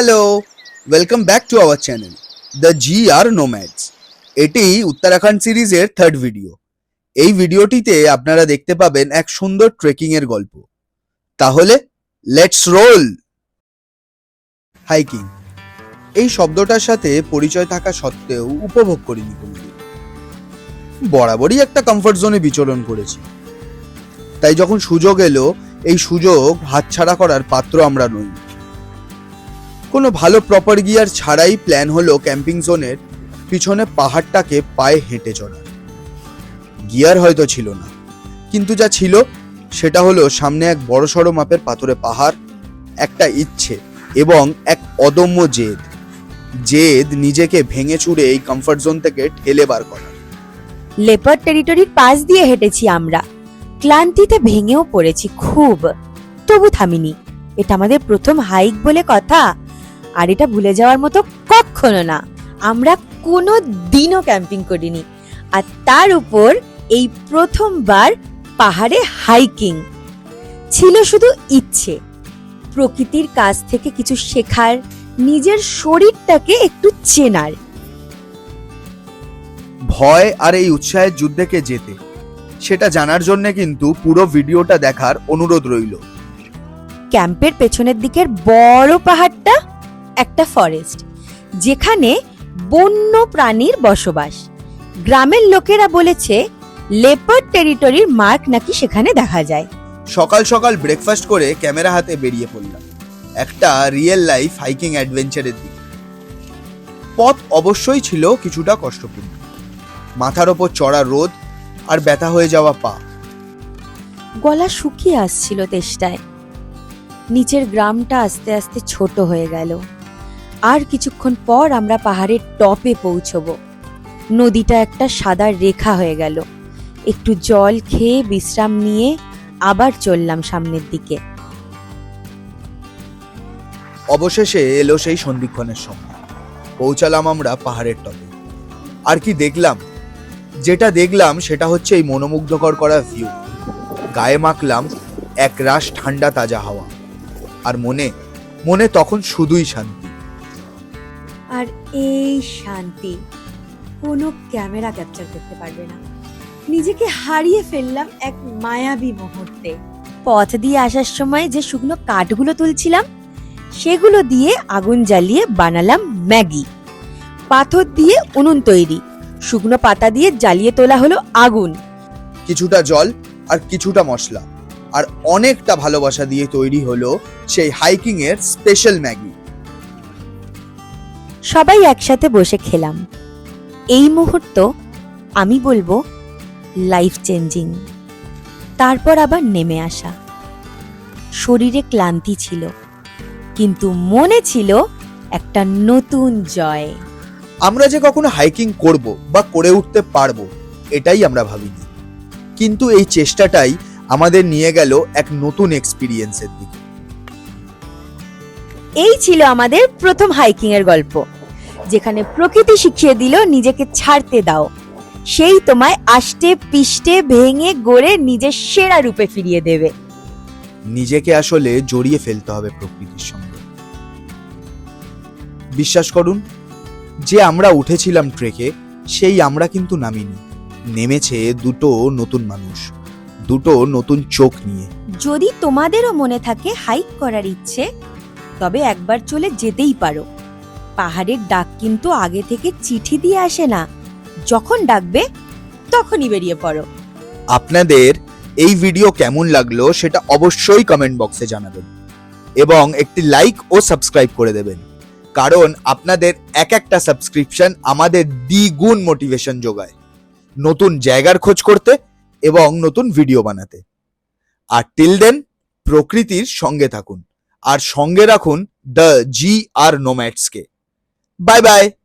Hello welcome back to our channel the G R nomads এটি উত্তরাখণ্ড সিরিজের third video এই ভিডিওটিতে আপনারা দেখতে পাবেন এক সুন্দর ট্রেকিং এর গল্প। তাহলে লেটস রোল হাইকিং এই শব্দটার সাথে পরিচয় থাকা সত্ত্বেও উপভোগ করিনি কোনোদিন। বরাবরই একটা কমফর্ট জোনে বিচরণ করেছি। তাই যখন সুযোগ এলো, এই সুযোগ হাতছাড়া করার পাত্র আমরা নই। কোনো ভালো প্রপার গিয়ার ছাড়াই প্ল্যান হলো ক্যাম্পিং জোনের পিছনে পাহাড়টাকে পায়ে হেঁটে চড়ার গিয়ার হয়তো ছিল না, কিন্তু যা ছিল সেটা হলো সামনে এক বড়সড় মাপের পাথরে পাহাড়, একটা ইচ্ছে এবং এক অদম্য জেদ। জেদ নিজেকে ভেঙে চুরে এই কমফর্ট জোন থেকে ঠেলে বার করা লেপার টেরিটরির পাশ দিয়ে হেঁটেছি আমরা। ক্লান্তিতে ভেঙেও পড়েছি খুব। তবু থামিনি। এটা আমাদের প্রথম হাইক বলে কথা। আর এটা ভুলে যাওয়ার মতো কখনো না। আমরা কোনো দিনও ক্যাম্পিং করিনি। আর তার উপর এই প্রথমবার পাহাড়ে হাইকিং। ছিল শুধু ইচ্ছে। প্রকৃতির কাছ থেকে কিছু শেখার নিজের শরীরটাকে একটু চেনার। ভয় আর এই উৎসাহের যুদ্ধেকে যেতে। সেটা জানার জন্য কিন্তু পুরো ভিডিওটা দেখার অনুরোধ রইল। ক্যাম্পের পেছনের দিকের বড় পাহাড়টা একটা ফরেস্ট যেখানে বন্য প্রাণীর বসবাস। গ্রামের লোকেরা বলেছে লেপার টেরিটরির মার্ক নাকি সেখানে দেখা যায়। সকাল সকাল ব্রেকফাস্ট করে ক্যামেরা হাতে বেরিয়ে পড়লাম। একটা রিয়েল লাইফ হাইকিং অ্যাডভেঞ্চারের দিকে। পথ অবশ্যই ছিল কিছুটা কষ্টপূর্ণ। মাথার ওপর চড়া রোদ আর ব্যথা হয়ে যাওয়া পা। গলা শুকিয়ে আসছিল তেষ্টায়। নিচের গ্রামটা আস্তে আস্তে ছোট হয়ে গেল। আর কিছুক্ষণ পর আমরা পাহাড়ের টপে পৌঁছবো। নদীটা একটা সাদা রেখা হয়ে গেল। একটু জল খেয়ে বিশ্রাম নিয়ে আবার চললাম সামনের দিকে। অবশেষে এলো সেই সন্ধিক্ষণের সময়। পৌঁছালাম আমরা পাহাড়ের টপে। আর কি দেখলাম? যেটা দেখলাম সেটা হচ্ছে এই মনোমুগ্ধকর করা ভিউ গায়ে মাখলাম এক রাশ ঠান্ডা তাজা হাওয়া। আর মনে মনে তখন শুধুই শান্তি। আর এই শান্তি কোনো ক্যামেরা ক্যাপচার করতে পারবে না। নিজেকে হারিয়ে ফেললাম এক মায়াবী মুহূর্তে। পথ দিয়ে আসার সময় যে শুকনো কাঠগুলো তুলছিলাম, সেগুলো দিয়ে আগুন জ্বালিয়ে বানালাম ম্যাগি। পাথর দিয়ে উনুন তৈরি, শুকনো পাতা দিয়ে জ্বালিয়ে তোলা হলো আগুন। কিছুটা জল আর কিছুটা মশলা, আর অনেকটা ভালোবাসা দিয়ে তৈরি হলো সেই হাইকিং এর স্পেশাল ম্যাগি। সবাই একসাথে বসে খেলাম। এই মুহূর্ত আমি বলব লাইফ চেঞ্জিং তারপর আবার নেমে আসা। শরীরে ক্লান্তি ছিল কিন্তু মনে ছিল একটা নতুন জয়। আমরা যে কখনো হাইকিং করব বা করে উঠতে পারব এটাই আমরা ভাবিনি। কিন্তু এই চেষ্টাটাই আমাদের নিয়ে গেল এক নতুন এক্সপিরিয়েন্সের দিকে। এই ছিল আমাদের প্রথম হাইকিং এর গল্প। যেখানে প্রকৃতি শিখিয়ে দিল নিজেকে ছাড়তে দাও। সেই তোমায় আষ্টে পিষ্টে ভেঙে গড়ে নিজের সেরা রূপে ফিরিয়ে দেবে। নিজেকে আসলে জড়িয়ে ফেলতে হবে প্রকৃতির সঙ্গে। বিশ্বাস করুন যে আমরা উঠেছিলাম ট্রেকে সেই আমরা কিন্তু নামিনি। নেমেছে দুটো নতুন মানুষ দুটো নতুন চোখ নিয়ে। যদি তোমাদেরও মনে থাকে হাইক করার ইচ্ছে তবে একবার চলে যেতেই পারো। পাহাড়ের ডাক কিন্তু আগে থেকে চিঠি দিয়ে আসে না। যখন ডাকবে, তখনই বেরিয়ে পড়ো। আপনাদের এই ভিডিও কেমন লাগল সেটা অবশ্যই কমেন্ট বক্সে জানাবেন এবং একটি লাইক ও সাবস্ক্রাইব করে দেবেন। কারণ আপনাদের এক একটা সাবস্ক্রিপশন আমাদের দ্বিগুণ মোটিভেশন যোগায়। নতুন জায়গার খোঁজ করতে এবং নতুন ভিডিও বানাতে। আর টিল দেন প্রকৃতির সঙ্গে থাকুন। আর সঙ্গে রাখুন দ্য জি আর নোম্যাটসকে Bye bye.